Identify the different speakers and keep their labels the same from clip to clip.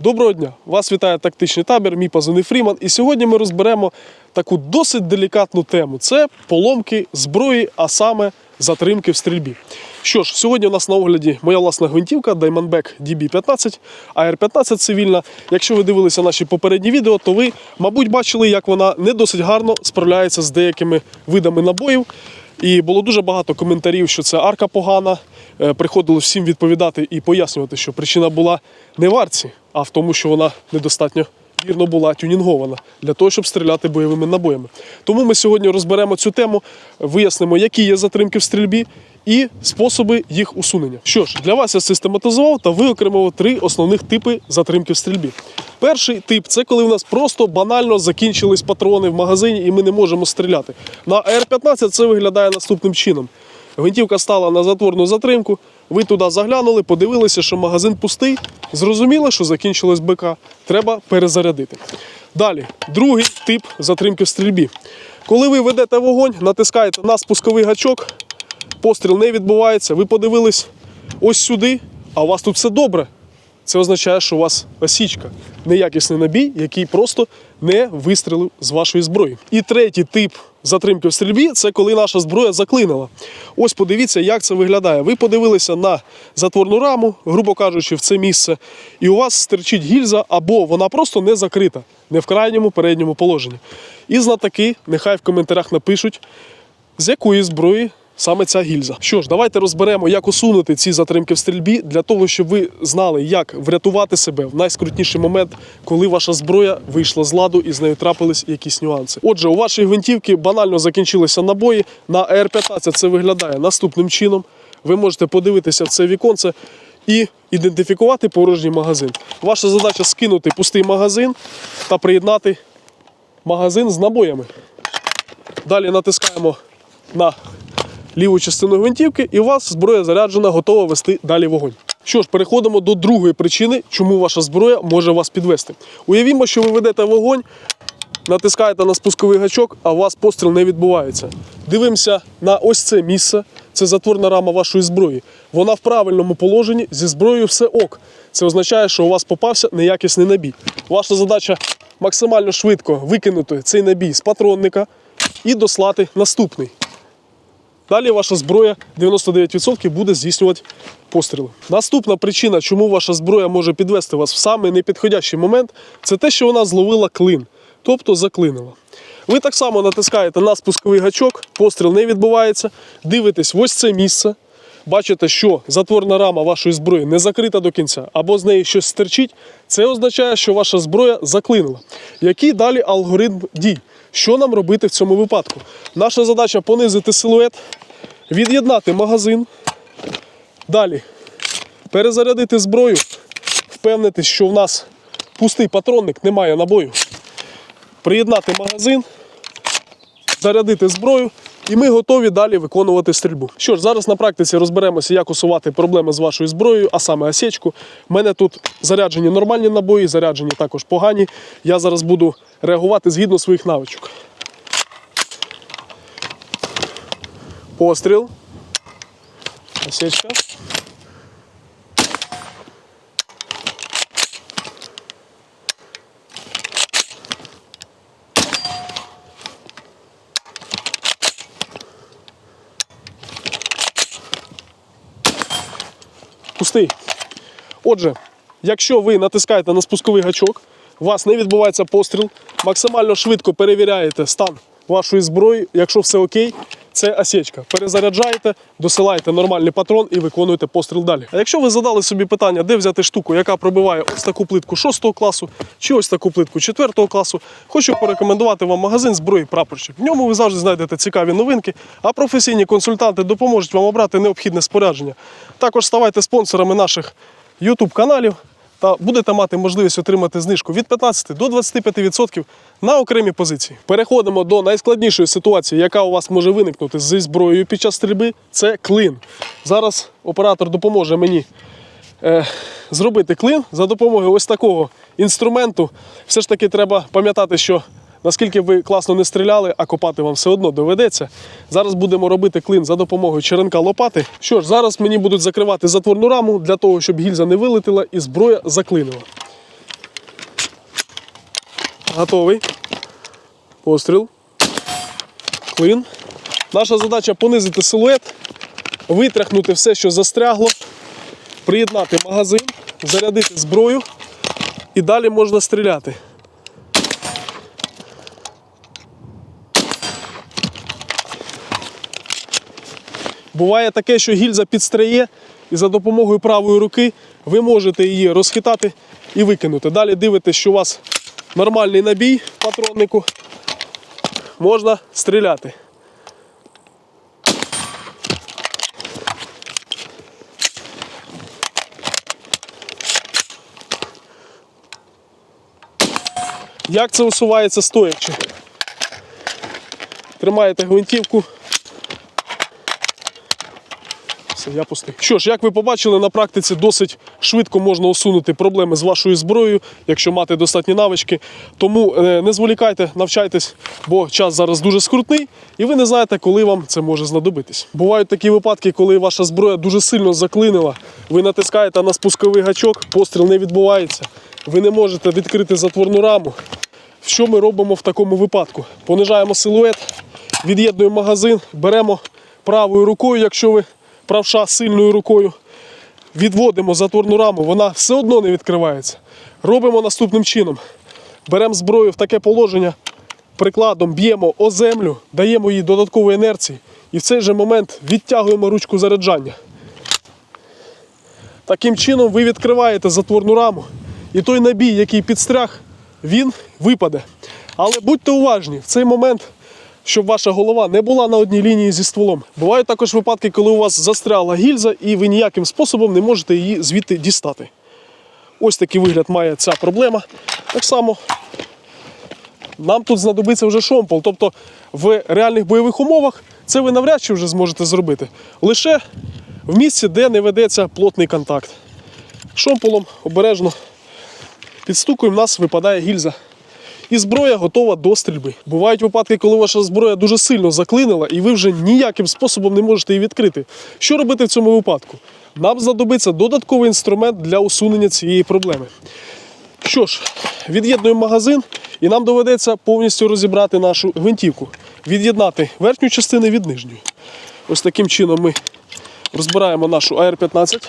Speaker 1: Доброго дня! Вас вітає тактичний табір, мій позивний Фріман. І сьогодні ми розберемо таку досить делікатну тему: це поломки зброї, а саме затримки в стрільбі. Що ж, сьогодні у нас на огляді моя власна гвинтівка Diamondback DB15, AR-15 цивільна. Якщо ви дивилися наші попередні відео, то ви, мабуть, бачили, як вона не досить гарно справляється з деякими видами набоїв. І було дуже багато коментарів, що це арка погана. Е, Приходило всім відповідати і пояснювати, що причина була не в арці, а в тому, що вона недостатньо вірно була тюнінгована для того, щоб стріляти бойовими набоями. Тому ми сьогодні розберемо цю тему, вияснимо, які є затримки в стрільбі і способи їх усунення. Що ж, для вас я систематизував та виокремив три основних типи затримки в стрільбі. Перший тип це коли в нас просто банально закінчились патрони в магазині і ми не можемо стріляти. На АР-15 це виглядає наступним чином. Гвинтівка стала на затворну затримку. Ви туди заглянули, подивилися, що магазин пустий. Зрозуміло, що закінчилось БК. Треба перезарядити. Далі, другий тип затримки в стрільбі. Коли ви ведете вогонь, натискаєте на спусковий гачок, постріл не відбувається. Ви подивились ось сюди, а у вас тут все добре. Це означає, що у вас осічка, неякісний набій, який просто не вистрілив з вашої зброї. І третій тип затримки в стрільбі це коли наша зброя заклинила. Ось подивіться, як це виглядає. Ви подивилися на затворну раму, грубо кажучи, в це місце, і у вас стерчить гільза, або вона просто не закрита, не в крайньому передньому положенні. І знатоки нехай в коментарях напишуть, з якої зброї саме ця гільза. Що ж, давайте розберемо, як усунути ці затримки в стрільбі для того, щоб ви знали, як врятувати себе в найскрутніший момент, коли ваша зброя вийшла з ладу і з нею трапились якісь нюанси. Отже, у вашій гвинтівки банально закінчилися набої. На АР-15 це виглядає наступним чином. Ви можете подивитися в це віконце і ідентифікувати порожній магазин. Ваша задача скинути пустий магазин та приєднати магазин з набоями. Далі натискаємо на ліву частину гвинтівки, і у вас зброя заряджена, готова вести далі вогонь. Що ж, переходимо до другої причини, чому ваша зброя може вас підвести. Уявімо, що ви ведете вогонь, натискаєте на спусковий гачок, а у вас постріл не відбувається. Дивимося на ось це місце. Це затворна рама вашої зброї. Вона в правильному положенні, зі зброєю все ок. Це означає, що у вас попався неякісний набій. Ваша задача максимально швидко викинути цей набій з патронника і дослати наступний. Далі ваша зброя 99% буде здійснювати постріли. Наступна причина, чому ваша зброя може підвести вас в самий непідходящий момент, це те, що вона зловила клин, тобто заклинила. Ви так само натискаєте на спусковий гачок, постріл не відбувається, дивитесь ось це місце. Бачите, що затворна рама вашої зброї не закрита до кінця, або з неї щось стерчить, це означає, що ваша зброя заклинила. Який далі алгоритм дій? Що нам робити в цьому випадку? Наша задача понизити силует, від'єднати магазин. Далі перезарядити зброю, впевнитись, що в нас пустий патронник, немає набою. Приєднати магазин, зарядити зброю, і ми готові далі виконувати стрільбу. Що ж, зараз на практиці розберемося, як усувати проблеми з вашою зброєю, а саме осечку. У мене тут заряджені нормальні набої, заряджені також погані. Я зараз буду реагувати згідно своїх навичок. Постріл. Осечка. Пустий. Отже, якщо ви натискаєте на спусковий гачок, у вас не відбувається постріл, максимально швидко перевіряєте стан вашої зброї. Якщо все окей, це осечка. Перезаряджаєте, досилаєте нормальний патрон і виконуєте постріл далі. А якщо ви задали собі питання, де взяти штуку, яка пробиває ось таку плитку 6 класу чи ось таку плитку 4 класу, хочу порекомендувати вам магазин зброї прапорщик. В ньому ви завжди знайдете цікаві новинки, а професійні консультанти допоможуть вам обрати необхідне спорядження. Також ставайте спонсорами наших YouTube каналів та будете мати можливість отримати знижку від 15 до 25% на окремі позиції. Переходимо до найскладнішої ситуації, яка у вас може виникнути зі зброєю під час стрільби. Це клин. Зараз оператор допоможе мені е, зробити клин за допомогою ось такого інструменту. Все ж таки треба пам'ятати, що наскільки ви класно не стріляли, а копати вам все одно доведеться. Зараз будемо робити клин за допомогою черенка лопати. Що ж, зараз мені будуть закривати затворну раму для того, щоб гільза не вилетіла і зброя заклинила. Готовий. Постріл. Клин. Наша задача понизити силует, витряхнути все, що застрягло, приєднати магазин, зарядити зброю і далі можна стріляти. Буває таке, що гільза підстряє, і за допомогою правої руки ви можете її розхитати і викинути. Далі дивитесь, що у вас нормальний набій патроннику. Можна стріляти. Як це усувається стоячи? Тримаєте гвинтівку. Все, я пустий. Що ж, як ви побачили, на практиці досить швидко можна усунути проблеми з вашою зброєю, якщо мати достатні навички. Тому е, не зволікайте, навчайтесь, бо час зараз дуже скрутний, і ви не знаєте, коли вам це може знадобитись. Бувають такі випадки, коли ваша зброя дуже сильно заклинила, ви натискаєте на спусковий гачок, постріл не відбувається, ви не можете відкрити затворну раму. Що ми робимо в такому випадку? Понижаємо силует, від'єднуємо магазин, беремо правою рукою, якщо ви правша сильною рукою, відводимо затворну раму, вона все одно не відкривається. Робимо наступним чином: беремо зброю в таке положення, прикладом б'ємо о землю, даємо їй додаткової інерції і в цей же момент відтягуємо ручку заряджання. Таким чином ви відкриваєте затворну раму, і той набій, який підстряг, він випаде. Але будьте уважні, в цей момент, щоб ваша голова не була на одній лінії зі стволом. Бувають також випадки, коли у вас застряла гільза, і ви ніяким способом не можете її звідти дістати. Ось такий вигляд має ця проблема. Так само нам тут знадобиться вже шомпол. Тобто в реальних бойових умовах це ви навряд чи вже зможете зробити. Лише в місці, де не ведеться плотний контакт. Шомполом обережно підстукуємо, в нас випадає гільза. І зброя готова до стрільби. Бувають випадки, коли ваша зброя дуже сильно заклинила, і ви вже ніяким способом не можете її відкрити. Що робити в цьому випадку? Нам знадобиться додатковий інструмент для усунення цієї проблеми. Що ж, від'єднуємо магазин, і нам доведеться повністю розібрати нашу гвинтівку, від'єднати верхню частину від нижньої. Ось таким чином ми розбираємо нашу AR-15,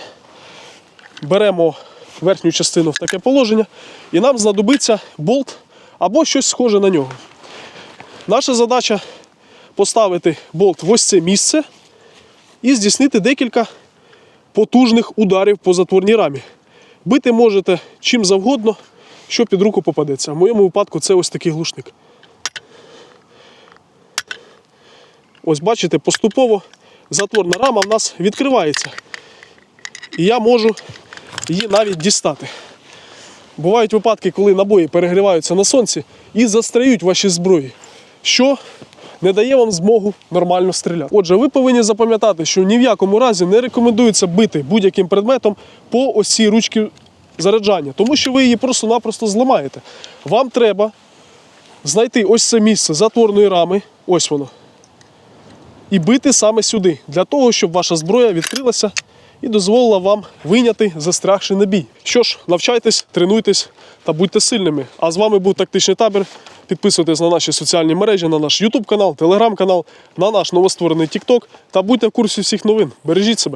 Speaker 1: беремо верхню частину в таке положення, і нам знадобиться болт або щось схоже на нього. Наша задача поставити болт в ось це місце і здійснити декілька потужних ударів по затворній рамі. Бити можете чим завгодно, що під руку попадеться. В моєму випадку це ось такий глушник. Ось бачите, поступово затворна рама в нас відкривається. І я можу її навіть дістати. Бувають випадки, коли набої перегріваються на сонці і застряють ваші зброї, що не дає вам змогу нормально стріляти. Отже, ви повинні запам'ятати, що ні в якому разі не рекомендується бити будь-яким предметом по ось цій ручці заряджання, тому що ви її просто-напросто зламаєте. Вам треба знайти ось це місце затворної рами, ось воно, і бити саме сюди, для того, щоб ваша зброя відкрилася і дозволила вам вийняти застрягший набій. Що ж, навчайтесь, тренуйтесь та будьте сильними. А з вами був тактичний табір. Підписуйтесь на наші соціальні мережі, на наш YouTube канал, Telegram канал, на наш новостворений TikTok та будьте в курсі всіх новин. Бережіть себе.